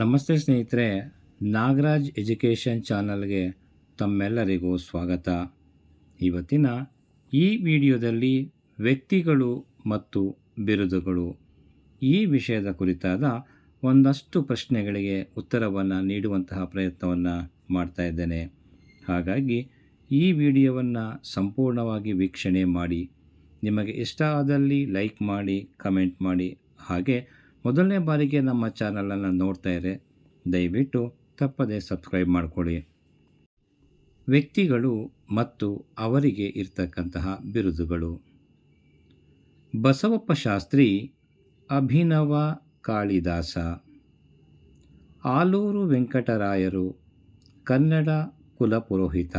ನಮಸ್ತೆ ಸ್ನೇಹಿತರೆ, ನಾಗರಾಜ್ ಎಜುಕೇಷನ್ ಚಾನಲ್ಗೆ ತಮ್ಮೆಲ್ಲರಿಗೂ ಸ್ವಾಗತ. ಇವತ್ತಿನ ಈ ವಿಡಿಯೋದಲ್ಲಿ ವ್ಯಕ್ತಿಗಳು ಮತ್ತು ಬಿರುದುಗಳು ಈ ವಿಷಯದ ಕುರಿತಾದ ಒಂದಷ್ಟು ಪ್ರಶ್ನೆಗಳಿಗೆ ಉತ್ತರವನ್ನು ನೀಡುವಂತಹ ಪ್ರಯತ್ನವನ್ನು ಮಾಡ್ತಾ ಇದ್ದೇನೆ. ಹಾಗಾಗಿ ಈ ವಿಡಿಯೋವನ್ನು ಸಂಪೂರ್ಣವಾಗಿ ವೀಕ್ಷಣೆ ಮಾಡಿ, ನಿಮಗೆ ಇಷ್ಟ ಆದಲ್ಲಿ ಲೈಕ್ ಮಾಡಿ, ಕಮೆಂಟ್ ಮಾಡಿ, ಹಾಗೆ ಮೊದಲನೇ ಬಾರಿಗೆ ನಮ್ಮ ಚಾನಲನ್ನು ನೋಡ್ತಾ ಇರೆ. ದಯವಿಟ್ಟು ತಪ್ಪದೆ ಸಬ್ಸ್ಕ್ರೈಬ್ ಮಾಡಿಕೊಳ್ಳಿ. ವ್ಯಕ್ತಿಗಳು ಮತ್ತು ಅವರಿಗೆ ಇರ್ತಕ್ಕಂತಹ ಬಿರುದುಗಳು. ಬಸವಪ್ಪ ಶಾಸ್ತ್ರಿ, ಅಭಿನವ ಕಾಳಿದಾಸ. ಆಲೂರು ವೆಂಕಟರಾಯರು, ಕನ್ನಡ ಕುಲಪುರೋಹಿತ.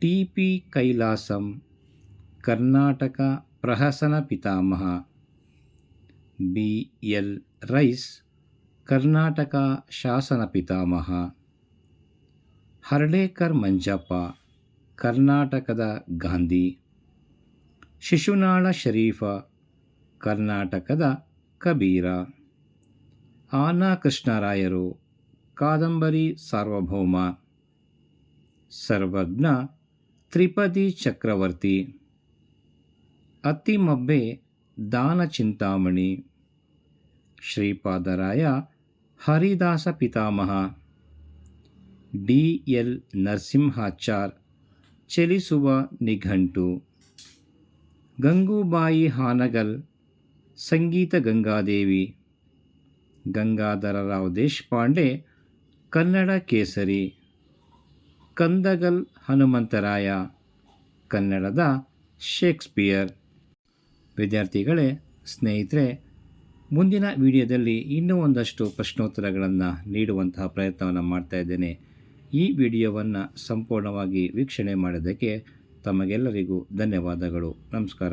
ಟಿ ಪಿ ಕೈಲಾಸಂ, ಕರ್ನಾಟಕ ಪ್ರಹಸನ ಪಿತಾಮಹ. ಬಿ ಎಲ್ ರೈಸ್, ಕರ್ನಾಟಕ ಶಾಸನ ಪಿತಾಮಹ ಹರ್ಡೇಕರ್ ಮಂಜಪ್ಪ, ಕರ್ನಾಟಕದ ಗಾಂಧಿ, ಶಿಶುನಾಳ ಶರೀಫ, ಕರ್ನಾಟಕದ ಕಬೀರ, ಆನಾ ಕೃಷ್ಣರಾಯರು, ಕಾದಂಬರಿ ಸಾರ್ವಭೌಮ, ಸರ್ವಜ್ಞ ತ್ರಿಪದಿ ಚಕ್ರವರ್ತಿ, ಅತ್ತಿಮಬ್ಬೆ ದಾನ ಚಿಂತಾಮಣಿ. ಶ್ರೀಪಾದರಾಯ ಹರಿದಾಸ ಪಿತಾಮಹ. ಡಿ ಎಲ್ ನರಸಿಂಹಾಚಾರ್, ಚಲಿಸುವ ನಿಘಂಟು. ಗಂಗೂಬಾಯಿ ಹಾನಗಲ್, ಸಂಗೀತ ಗಂಗಾದೇವಿ. ಗಂಗಾಧರರಾವ್ ದೇಶಪಾಂಡೆ, ಕನ್ನಡ ಕೇಸರಿ. ಕಂದಗಲ್ ಹನುಮಂತರಾಯ, ಕನ್ನಡದ ಶೇಕ್ಸ್ಪಿಯರ್. ವಿದ್ಯಾರ್ಥಿಗಳೇ, ಸ್ನೇಹಿತರೆ, ಮುಂದಿನ ವಿಡಿಯೋದಲ್ಲಿ ಇನ್ನೂ ಒಂದಷ್ಟು ಪ್ರಶ್ನೋತ್ತರಗಳನ್ನು ನೀಡುವಂತಹ ಪ್ರಯತ್ನವನ್ನು ಮಾಡ್ತಾ ಇದ್ದೇನೆ. ಈ ವಿಡಿಯೋವನ್ನು ಸಂಪೂರ್ಣವಾಗಿ ವೀಕ್ಷಣೆ ಮಾಡೋದಕ್ಕೆ ತಮಗೆಲ್ಲರಿಗೂ ಧನ್ಯವಾದಗಳು. ನಮಸ್ಕಾರ.